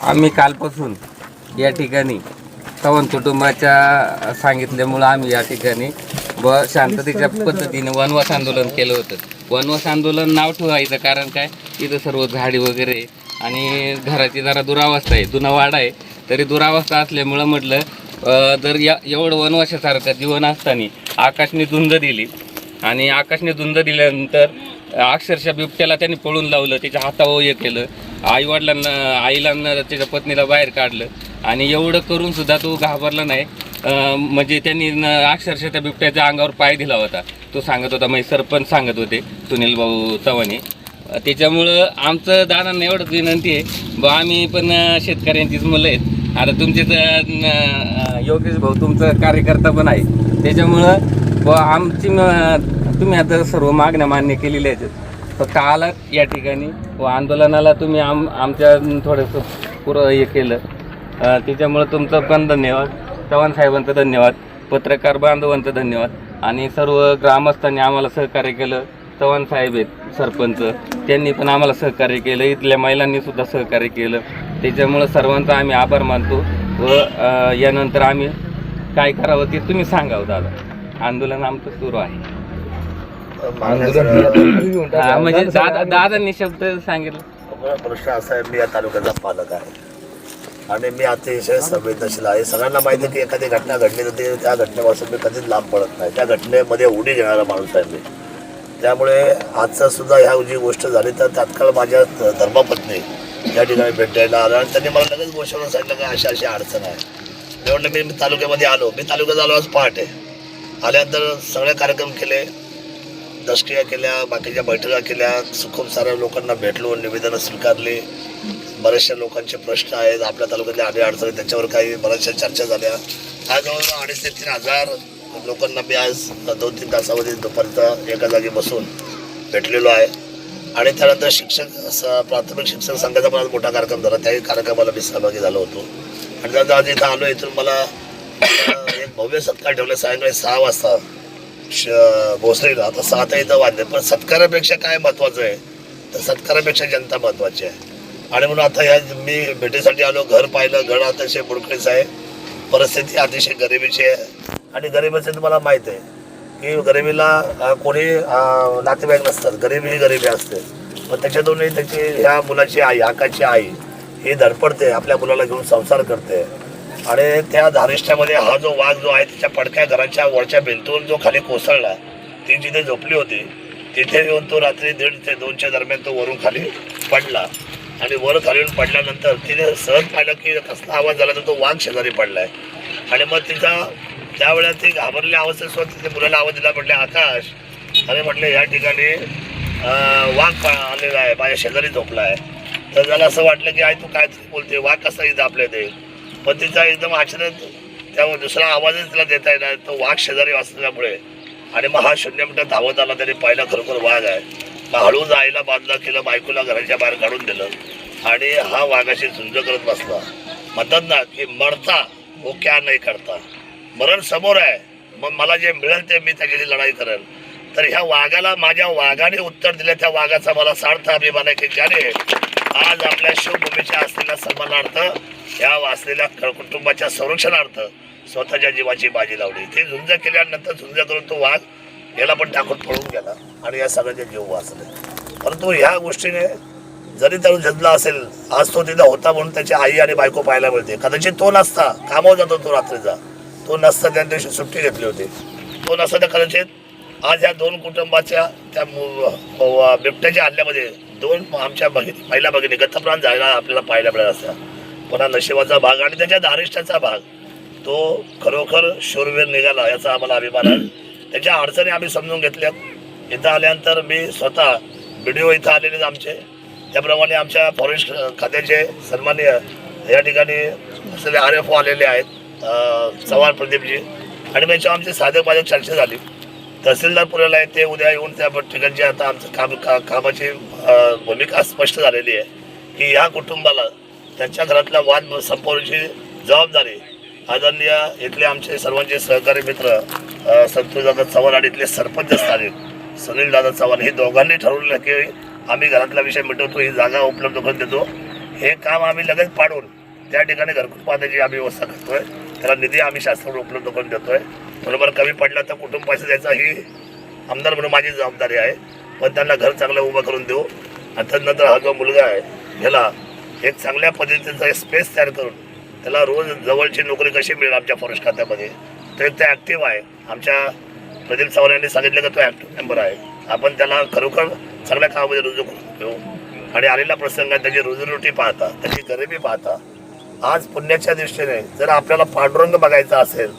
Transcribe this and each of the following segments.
आम्ही कालपासून या ठिकाणी चव्हाण कुटुंबाच्या सांगितल्यामुळं आम्ही या ठिकाणी व शांततेच्या पद्धतीने वनवास आंदोलन केलं होतं. वनवास आंदोलन नाव ठेवायचं कारण काय? इथं सर्व झाडी वगैरे आणि घराची जरा दुरावस्था आहे. जुना वाडा आहे. तरी दुरावस्था असल्यामुळं म्हटलं जर या एवढं वनवासासारखं जीवन असताना आकाशने धुंद दिली आणि आकाशने धुंद दिल्यानंतर अक्षरशः बिबट्याला त्यांनी पळून लावलं त्याच्या हातावर हे केलं. आईवडिलांना आईलांना त्याच्या पत्नीला बाहेर काढलं. आणि एवढं करून सुद्धा तो घाबरला नाही. म्हणजे त्यांनी अक्षरशः त्या बिबट्याच्या अंगावर पाय दिला होता. तो सांगत होता म्हणजे सरपंच सांगत होते सुनील भाऊ चव्हाणे. त्याच्यामुळं आमचं दादांना एवढंच विनंती आहे. बा आम्ही पण शेतकऱ्यांचीच मुलं आहेत. आता तुमचेच योगेश भाऊ तुमचं कार्यकर्ता पण आहे. त्याच्यामुळं ब आमची तुम्ही आता सर्व मागण्या मान्य केलेल्या आहेत. फक्त आलात या ठिकाणी व आंदोलनाला तुम्ही आम आमच्या थोडंसं पुरं हे केलं. त्याच्यामुळं तुमचं पण धन्यवाद. चव्हाण साहेबांचं धन्यवाद. पत्रकार बांधवांचं धन्यवाद. आणि सर्व ग्रामस्थांनी आम्हाला सहकार्य केलं. चव्हाण साहेब आहेत सरपंच. त्यांनी पण आम्हाला सहकार्य केलं. इथल्या महिलांनीसुद्धा सहकार्य केलं. त्याच्यामुळं सर्वांचा आम्ही आभार मानतो व यानंतर आम्ही काय करावं ते तुम्ही सांगावं दादा. आंदोलन आमचं सुरू आहे. हा, म्हणजे दादा दादांनी शब्द सांगितलं. प्रश्न असा आहे मी या तालुक्याचा पालक आहे. आणि मी अतिशय संवेदनशील आहे. सगळ्यांना माहिती आहे की एखादी घटना घडली तर ते त्या घटनेपासून मी कधीच लांब पडत नाही. त्या घटनेमध्ये उडी घेणारा माणूस आहे मी. त्यामुळे आजचा सुद्धा ह्या जी गोष्ट झाली तर तात्काळ माझ्या धर्मपत्नी या ठिकाणी भेट द्यायला आला आणि त्यांनी मला लगेच गोष्टीवर सांगितलं की अशी अशी अडचण आहे. मी म्हटलं मी मी तालुक्यामध्ये आलो. मी तालुक्यात आलो आज पहाटे. आल्यानंतर सगळे कार्यक्रम केले. दशक्रिया केल्या बाकीच्या बैठका केल्या खूप साऱ्या लोकांना भेटलो निवेदनं स्वीकारली. बऱ्याचशा लोकांचे प्रश्न आहेत. आपल्या तालुक्यातल्या आणि अडचणी त्याच्यावर काही बऱ्याचशा चर्चा झाल्या. आज जवळजवळ अडीच ते तीन हजार लोकांना मी आज दोन तीन तासामध्ये दुपारचा एका जागी बसून भेटलेलो आहे. आणि त्यानंतर शिक्षक प्राथमिक शिक्षण संघाचा पण आज मोठा कार्यक्रम झाला. त्याही कार्यक्रमाला मी सहभागी झालो होतो. आणि त्यानंतर आज इथं आलो इथून मला एक भव्य सत्कार ठेवला. सायंकाळी सहा वाजता श- भोसरीला आता सात इथं वाजले पण सत्कारापेक्षा काय महत्वाचं आहे? तर सत्कारापेक्षा जनता महत्वाची आहे. आणि म्हणून आता या मी भेटीसाठी आलो घर पाहिलं घर अतिशय बुडकडीच आहे. परिस्थिती अतिशय गरिबीची आहे. आणि गरिबीचं तुम्हाला माहीत आहे की गरिबीला कोणी नातेवाईक नसतात गरिबी ही गरिबी असते. पण त्याच्यातूनही त्याची ह्या मुलाची आई हाकाची आई ही धडपडते आपल्या मुलाला घेऊन संसार करते. आणि त्या धारिष्ट्यामध्ये हा जो वाघ जो आहे त्याच्या पडक्या घराच्या वरच्या भिंतीवर जो खाली कोसळला ती जिथे झोपली होती तिथे येऊन तो रात्री दीड ते दोनच्या दरम्यान तो वरून खाली पडला. आणि वर खाली येऊन पडल्यानंतर तिने सहज पाहिलं की कसला आवाज झाला तर तो वाघ शेजारी पडलाय. आणि मग तिचा त्यावेळेला ती घाबरल्या अवस्थेत सुद्धा तिथे मुलाला आवाज दिला म्हटले आकाश. अरे म्हटले या ठिकाणी वाघ आलेला आहे माझ्या शेजारी झोपला आहे तर त्याला असं वाटलं की आई तू काय बोलते? वाघ कसा इथं आपल्या ते पण तिचा एकदम आश्चर्य त्यामुळे दुसरा आवाजच तिला देता येणार तो वाघ शेजारी वाचल्यामुळे. आणि मग हा शून्य मिनिटं धावत आला त्याने पाहिला खरोखर वाघ आहे. मग हळूच आईला बांधला केलं बायकोला घराच्या बाहेर काढून दिलं. आणि हा वाघाशी झुंज करत बसला. म्हणतात ना की मरता वो क्या नाही करता. मरण समोर आहे. मग मला जे मिळेल ते मी त्याच्याशी लढाई करेल. तर ह्या वाघाला माझ्या वाघाने उत्तर दिलं. त्या वाघाचा मला सार्थ अभिमान आहे की ज्याने आज आपल्या शिवभूमीच्या असलेल्या सन्मानार्थ या वाचलेल्या कुटुंबाच्या संरक्षणार्थ स्वतःच्या जीवाची बाजी लावली. ते झुंज केल्यानंतर झुंज करून तो वाघ याला पण टाकून पळून गेला आणि या सगळ्याचे जीव वाचले. परंतु ह्या गोष्टीने जरी त्याला जगला असेल आज तो तिथं होता म्हणून त्याची आई आणि बायको पाहायला मिळते. कदाचित तो नसता कामावर जातो तो रात्रीचा. तो नसता त्या दिवशी सुट्टी घेतली होती. तो नसता तर कदाचित आज ह्या दोन कुटुंबाच्या त्या बिबट्याच्या हल्ल्यामध्ये दोन आमच्या भगिनी महिला भगिनी गतप्राण जायला आपल्याला पाहायला मिळाला असता पुन्हा नशिबाचा भाग आणि त्याच्या धारिष्ठाचा भाग. तो खरोखर शूरवीर निघाला याचा आम्हाला अभिमान आहे. त्याच्या अडचणी आम्ही समजून घेतल्या. इथं आल्यानंतर मी स्वतः व्हिडिओ इथं आलेले आमचे. त्याप्रमाणे आमच्या फॉरेस्ट खात्याचे सन्माननीय या ठिकाणी असलेले आर एफ ओ आलेले आहेत चव्हाण प्रदीपजी. आणि मग याच्यावर आमची साधक बाधक चर्चा झाली. तहसीलदार पुण्याला आहे ते उद्या येऊन त्या ठिकाणची आता आमचं काम का कामाची भूमिका स्पष्ट झालेली आहे की या कुटुंबाला त्यांच्या घरातला वाद संपवण्याची जबाबदारी आदरणीय इथले आमचे सर्वांचे सहकारी मित्र संतोषदादा चव्हाण आणि इथले सरपंच स्थानिक सुनील दादा चव्हाण हे दोघांनी ठरवलं की आम्ही घरातला विषय मिटवतो ही जागा उपलब्ध करून देतो. हे काम आम्ही लगेच पाडून त्या ठिकाणी घरकुल पाहण्याची आम्ही व्यवस्था करतोय. त्याला निधी आम्ही शासनावर उपलब्ध करून देतोय. बरोबर कमी पडला तर कुटुंब पैसे द्यायचा ही आमदार म्हणून माझी जबाबदारी आहे. पण त्यांना घर चांगलं उभं करून देऊ. आणि नंतर हा जो मुलगा आहे ह्याला एक चांगल्या पद्धतीचा एक स्पेस तयार करून त्याला रोज जवळची नोकरी कशी मिळेल आमच्या फॉरेस्ट खात्यामध्ये? तर एक ते ॲक्टिव्ह आहे. आमच्या प्रदीप चव्हाण यांनी सांगितलं की तो ॲक्टिव्ह मेंबर आहे. आपण त्याला खरोखर चांगल्या कामामध्ये रुजू करून घेऊ आणि आलेला प्रसंग आहे, त्याची रोजीरोटी पाहता त्याची गरिबी पाहता आज पुण्याच्या दृष्टीने जर आपल्याला पांडुरंग बघायचा असेल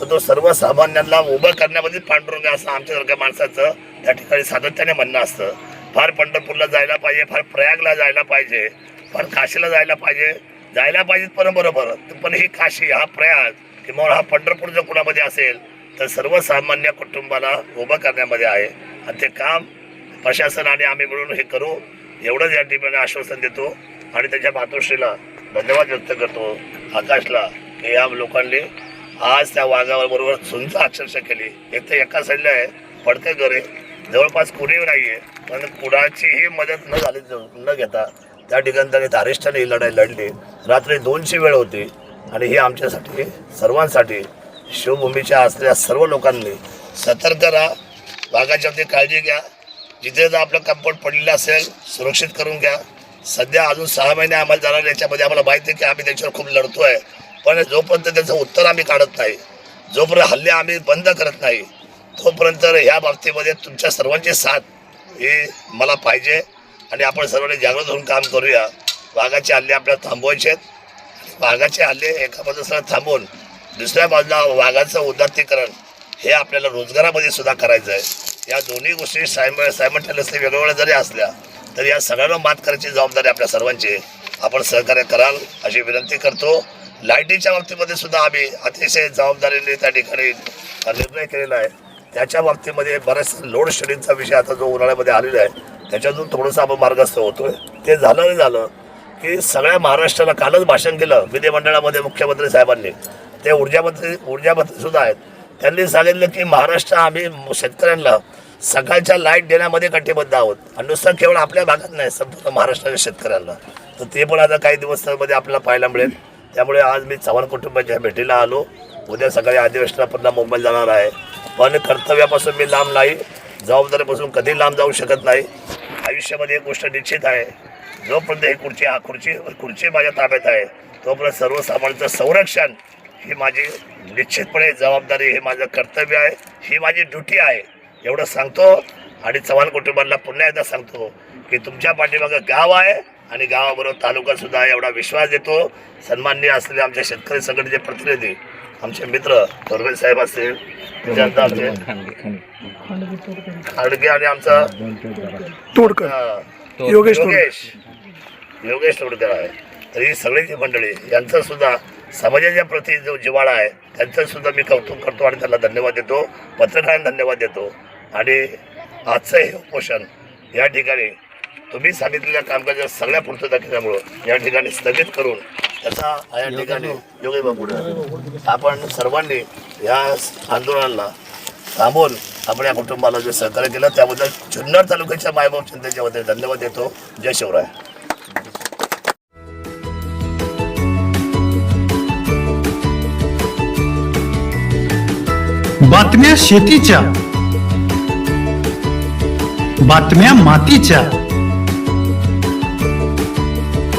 तर तो सर्वसामान्यांना उभं करण्यामध्ये पांडुरंग असं आमच्यासारख्या माणसाचं त्या ठिकाणी सातत्याने म्हणणं असतं. फार पंढरपूरला जायला पाहिजे फार प्रयागला जायला पाहिजे फार काशीला जायला पाहिजे. जायला पाहिजेत पण बरोबर पण ही काशी हा प्रयाग किंवा हा पंढरपूर जर कुणामध्ये असेल तर सर्वसामान्य कुटुंबाला उभं करण्यामध्ये आहे. आणि ते काम प्रशासन आणि आम्ही मिळून हे करू. एवढंच या ठिकाणी आश्वासन देतो. आणि त्याच्या मातोश्रीला धन्यवाद व्यक्त करतो. आकाशला की या लोकांनी आज त्या वाघावर बरोबर सुंच अक्षरशः केली. एक तर एका साईडला आहे पडकं घर. आहे जवळपास कुणीही नाही आहे पण कुणाचीही मदत न झाली न घेता त्या ठिकाणी त्यांनी धारिष्ठाने ही लढाई लढली. रात्री दोनशे वेळ होती आणि ही आमच्यासाठी सर्वांसाठी शिवभूमीच्या असलेल्या सर्व लोकांनी सतर्क राहा. वाघाच्या बाबतीत काळजी घ्या. जिथे जर आपलं कंपाऊंड पडलेलं असेल सुरक्षित करून घ्या. सध्या अजून सहा महिने आम्हाला जाणार याच्यामध्ये आम्हाला माहिती आहे की आम्ही त्याच्यावर खूप लढतो आहे पण जोपर्यंत त्याचं उत्तर आम्ही काढत नाही जोपर्यंत हल्ले आम्ही बंद करत नाही तोपर्यंत ह्या बाबतीमध्ये तुमच्या सर्वांची साथ ही मला पाहिजे आणि आपण सर्वांनी जागृत होऊन काम करूया. वाघाचे हल्ले आपल्याला थांबवायचे आहेत. वाघाचे हल्ले एका बाजूला थांबवून दुसऱ्या बाजूला वाघाचं उदात्तीकरण हे आपल्याला रोजगारामध्ये सुद्धा करायचं आहे. या दोन्ही गोष्टी सायम सायमल्टेनियसली वेगवेगळ्या जरी असल्या तरी या सगळ्यांना मात करायची जबाबदारी आपल्या सर्वांची आपण सहकार्य कराल अशी विनंती करतो. लाईटीच्या बाबतीमध्ये सुद्धा आम्ही अतिशय जबाबदारीने त्या ठिकाणी निर्णय केलेला आहे. त्याच्या बाबतीमध्ये बऱ्याच लोड शेडिंगचा विषय आता जो उन्हाळ्यामध्ये आलेला आहे त्याच्यातून थोडंसं आपण मार्गस्थ होतोय. ते झालं नाही झालं की सगळ्या महाराष्ट्राला कालच भाषण केलं विधिमंडळामध्ये मुख्यमंत्री साहेबांनी. ते ऊर्जामंत्री ऊर्जामंत्री सुद्धा आहेत. त्यांनी सांगितलं की महाराष्ट्र आम्ही शेतकऱ्यांना सकाळच्या लाइट देण्यामध्ये कटिबद्ध आहोत. आणि नुसतं केवळ आपल्या भागात नाही संपूर्ण महाराष्ट्राच्या शेतकऱ्यांना. तर ते पण आता काही दिवसांमध्ये आपल्याला पाहायला मिळेल. त्यामुळे आज मी चव्हाण कुटुंबाच्या भेटीला आलो. उद्या सकाळी अधिवेशनाला पुन्हा मुंबईला जाणार आहे. पण कर्तव्यापासून मी लांब नाही. जबाबदारीपासून कधी लांब जाऊ शकत नाही. आयुष्यामध्ये एक गोष्ट निश्चित आहे. जोपर्यंत ही खुर्ची हा खुर्ची खुर्ची माझ्या ताब्यात आहे तोपर्यंत सर्वसामान्यांचं संरक्षण ही माझी निश्चितपणे जबाबदारी हे माझं कर्तव्य आहे. ही माझी ड्युटी आहे. एवढं सांगतो आणि चव्हाण कुटुंबाला पुन्हा एकदा सांगतो की तुमच्या पाठीमागं गाव आहे. आणि गावाबरोबर तालुका सुद्धा एवढा विश्वास देतो. सन्माननीय असलेले आमच्या शेतकरी संघटनेचे प्रतिनिधी आमचे मित्र थोरवे साहेब असतील त्याच्यानंतर आमचे खाडगे आणि आमचा योगेश योगेश. योगेश तोडकर आहे. तर ही सगळी जी मंडळी यांचं सुद्धा समाजाच्या प्रती जो जिव्हाळा आहे त्यांचं सुद्धा मी कौतुक करतो आणि त्यांना धन्यवाद देतो. पत्रकारांना धन्यवाद देतो. आणि आजचं हे उपोषण या ठिकाणी तुम्ही सांगितलेल्या कामकाजाच्या सगळ्या पूर्तता केल्यामुळं या ठिकाणी स्थगित करून त्याचा या ठिकाणी योगी बाबू आपण सर्वांनी या आंदोलनाला थांबून आपण या कुटुंबाला जे सहकार्य केलं त्याबद्दल जुन्नर तालुक्याच्या मायबाब चिंतेच्या वतीने धन्यवाद देतो. जय शिवराय. बातम्या शेतीच्या बातम्या मातीच्या